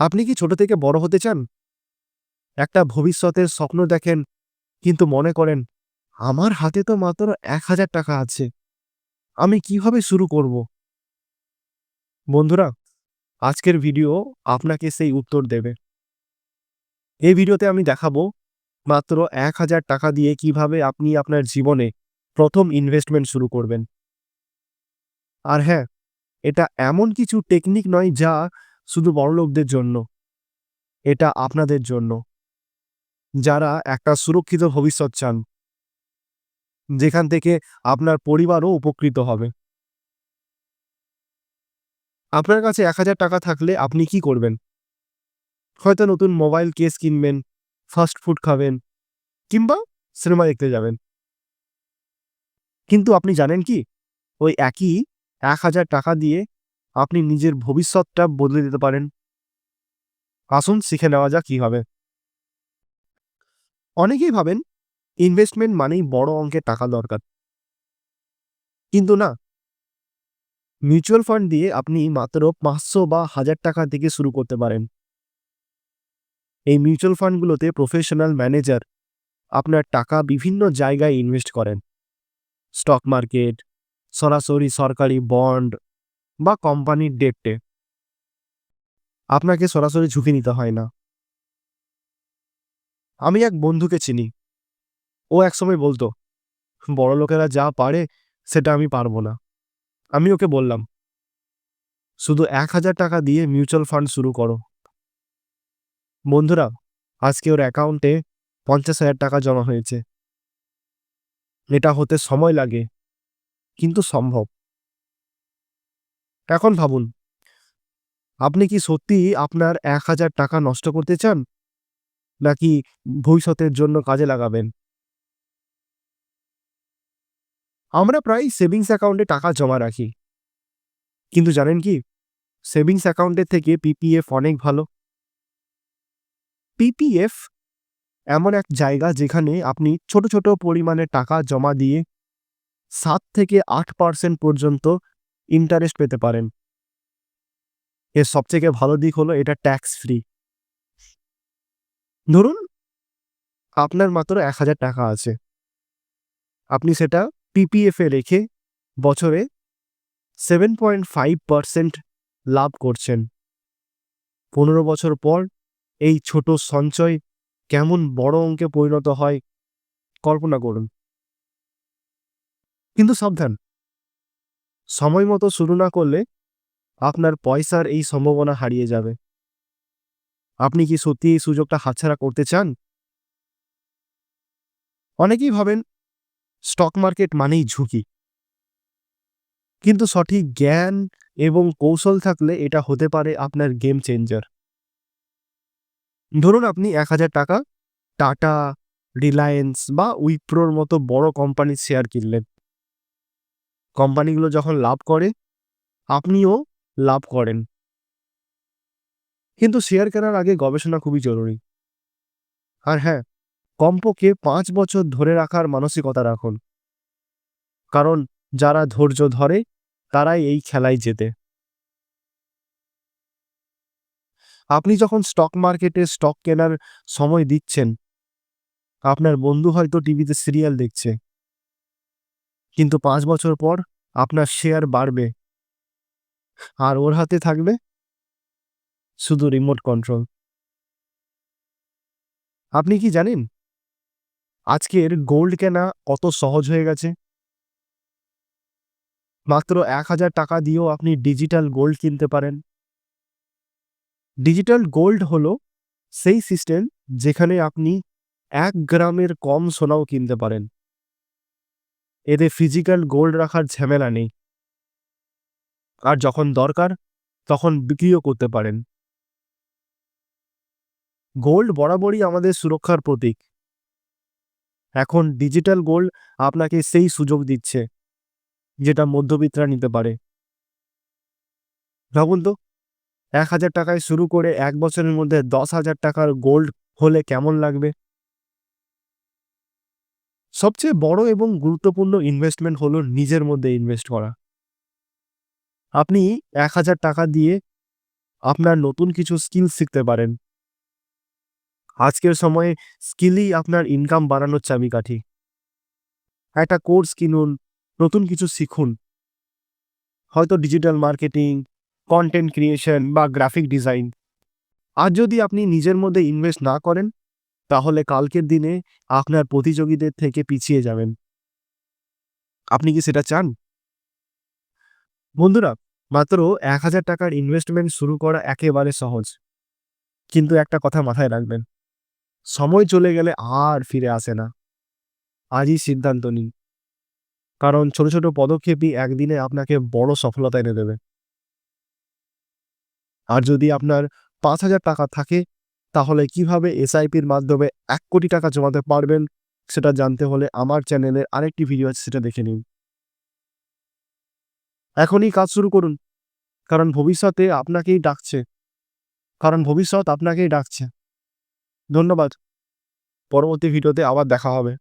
আপনি কি ছোট থেকে বড় হতে চান? একটা ভবিষ্যতের স্বপ্ন দেখেন, কিন্তু মনে করেন, আমার হাতে তো মাত্র এক হাজার টাকা আছে, আমি কীভাবে শুরু করব? বন্ধুরা, আজকের ভিডিও আপনাকে সেই উত্তর দেবে। এই ভিডিওতে আমি দেখাবো মাত্র এক হাজার টাকা দিয়ে কীভাবে আপনি আপনার জীবনে প্রথম ইনভেস্টমেন্ট শুরু করবেন। আর হ্যাঁ এটা এমন কিছু টেকনিক নয় যা শুধু বড়লোকদের জন্য, এটা আপনাদের জন্য। যারা একটা সুরক্ষিত ভবিষ্যৎ চান, যেখান থেকে আপনার পরিবারও উপকৃত হবে। আপনার কাছে এক হাজার টাকা থাকলে আপনি কি করবেন? হয়তো নতুন মোবাইল কেস কিনবেন, ফাস্ট ফুড খাবেন, কিংবা সিনেমা দেখতে যাবেন। কিন্তু আপনি জানেন কি? ওই একই এক হাজার টাকা দিয়ে আপনি নিজের ভবিষ্যৎটা বদলে দিতে পারেন। আসুন শিখে নেওয়া যাক কীভাবে। অনেকেই ভাবেন ইনভেস্টমেন্ট মানেই বড় অঙ্কের টাকা দরকার। কিন্তু না। মিউচুয়াল ফান্ড দিয়ে আপনি মাত্র পাঁচশো বা হাজার টাকা থেকে শুরু করতে পারেন। এই মিউচুয়াল ফান্ডগুলোতে প্রফেশনাল ম্যানেজার আপনার টাকা বিভিন্ন জায়গায় ইনভেস্ট করেন। স্টক মার্কেট সরাসরি সরকারি বন্ড বা কোম্পানির ডেটে আপনাকে সরাসরি ঝুঁকি নিতে হয় না। আমি এক বন্ধুকে চিনি। ও একসময় বলতো, বড় লোকেরা যা পারে, সেটা আমি পারব না। আমি ওকে বললাম, শুধু এক হাজার টাকা দিয়ে মিউচুয়াল ফান্ড শুরু করো। বন্ধুরা, আজকে ওর অ্যাকাউন্টে পঞ্চাশ হাজার টাকা জমা হয়েছে। এটা হতে সময় লাগে, কিন্তু সম্ভব। এখন ভাবুন, আপনি কি সত্যি আপনার এক হাজার টাকা নষ্ট করতে চান? নাকি ভবিষ্যতের জন্য কাজে লাগাবেন? আমরা প্রায় সেভিংস অ্যাকাউন্টে টাকা জমা রাখি। কিন্তু জানেন কি? সেভিংস অ্যাকাউন্টের থেকে পিপিএফ অনেক ভালো। পিপিএফ এমন এক জায়গা যেখানে আপনি ছোট ছোট পরিমাণে টাকা জমা দিয়ে সাত থেকে আট পার্সেন্ট পর্যন্ত ইন্টারেস্ট পেতে পারেন। এর সবথেকে ভালো দিক হলো এটা ট্যাক্স ফ্রি ধরুন, আপনার মাত্র এক হাজার টাকা আছে। আপনি সেটা পিপিএফ রেখে বছরে সেভেন পয়েন্ট ফাইভ পার্সেন্ট লাভ করছেন। পনেরো বছর পর এই ছোট সঞ্চয় কেমন বড় অঙ্কে পরিণত হয়, কল্পনা করুন। কিন্তু সাবধান সময় মতো শুরু না করলে আপনার পয়সার এই সম্ভাবনা হারিয়ে যাবে। আপনি কি সত্যি এই সুযোগটা হাতছাড়া করতে চান? অনেকেই ভাবেন, স্টক মার্কেট মানেই ঝুঁকি। কিন্তু সঠিক জ্ঞান এবং কৌশল থাকলে এটা হতে পারে আপনার গেম চেঞ্জার ধরুন আপনি এক হাজার টাকা টাটা রিলায়েন্স বা উইপ্রোর মতো বড় কোম্পানির শেয়ার কিনলেন। কোম্পানিগুলো যখন লাভ করে, আপনিও লাভ করেন। কিন্তু শেয়ার কেনার আগে গবেষণা খুবই জরুরি। আর হ্যাঁ কমপক্ষে পাঁচ বছর ধরে রাখার মানসিকতা রাখুন। কারণ যারা ধৈর্য ধরে, তারাই এই খেলায় জেতে। আপনি যখন স্টক মার্কেটে স্টক কেনার সময় দিচ্ছেন, আপনার বন্ধু হয়তো টিভিতে সিরিয়াল দেখছে। কিন্তু পাঁচ বছর পর আপনার শেয়ার বাড়বে। আর ওর হাতে থাকবে শুধু রিমোট কন্ট্রোল আপনি কি জানেন? আজকের গোল্ড কেনা কত সহজ হয়ে গেছে? মাত্র এক হাজার টাকা দিয়েও আপনি ডিজিটাল গোল্ড কিনতে পারেন। ডিজিটাল গোল্ড হলো সেই সিস্টেম যেখানে আপনি এক গ্রামের কম সোনাও কিনতে পারেন। এতে ফিজিক্যাল গোল্ড রাখার ঝামেলা নেই। আর যখন দরকার, তখন বিক্রিও করতে পারেন। গোল্ড বরাবরই আমাদের সুরক্ষার প্রতীক। এখন ডিজিটাল গোল্ড আপনাকে সেই সুযোগ দিচ্ছে, যেটা মধ্যবিত্তরা নিতে পারে। ভাবুন তো, এক হাজার টাকায় শুরু করে এক বছরের মধ্যে দশ হাজার টাকার গোল্ড হলে কেমন লাগবে? সবচেয়ে বড় এবং গুরুত্বপূর্ণ ইনভেস্টমেন্ট হলো নিজের মধ্যে ইনভেস্ট করা। আপনি এক হাজার টাকা দিয়ে আপনার নতুন কিছু স্কিল শিখতে পারেন। আজকের সময়ে স্কিলই আপনার ইনকাম বাড়ানোর চাবিকাঠি। একটা কোর্স কিনুন, নতুন কিছু শিখুন। হয়তো ডিজিটাল মার্কেটিং কন্টেন্ট ক্রিয়েশন বা গ্রাফিক ডিজাইন আর যদি আপনি নিজের মধ্যে ইনভেস্ট না করেন তাহলে কালকের দিনে আপনার প্রতিযোগীদের থেকে পিছিয়ে যাবেন। আপনি কি সেটা চান? বন্ধুরা, মাত্র এক হাজার টাকার ইনভেস্টমেন্ট শুরু করা একেবারে সহজ। কিন্তু একটা কথা মাথায় রাখবেন, সময় চলে গেলে আর ফিরে আসে না। আজই সিদ্ধান্ত নিন। কারণ ছোট ছোট পদক্ষেপই একদিনে আপনাকে বড় সফলতা এনে দেবে। আর যদি আপনার পাঁচ হাজার টাকা থাকে তাহলে কীভাবে এসআইপির মাধ্যমে এক কোটি টাকা জমাতে পারবেন? সেটা জানতে হলে আমার চ্যানেলের আরেকটি ভিডিও আছে, সেটা দেখে নিন। এখনই কাজ শুরু করুন। কারণ ভবিষ্যতে আপনাকেই ডাকছে। কারণ ভবিষ্যৎ আপনাকেই ডাকছে। ধন্যবাদ। পরবর্তী ভিডিওতে আবার দেখা হবে।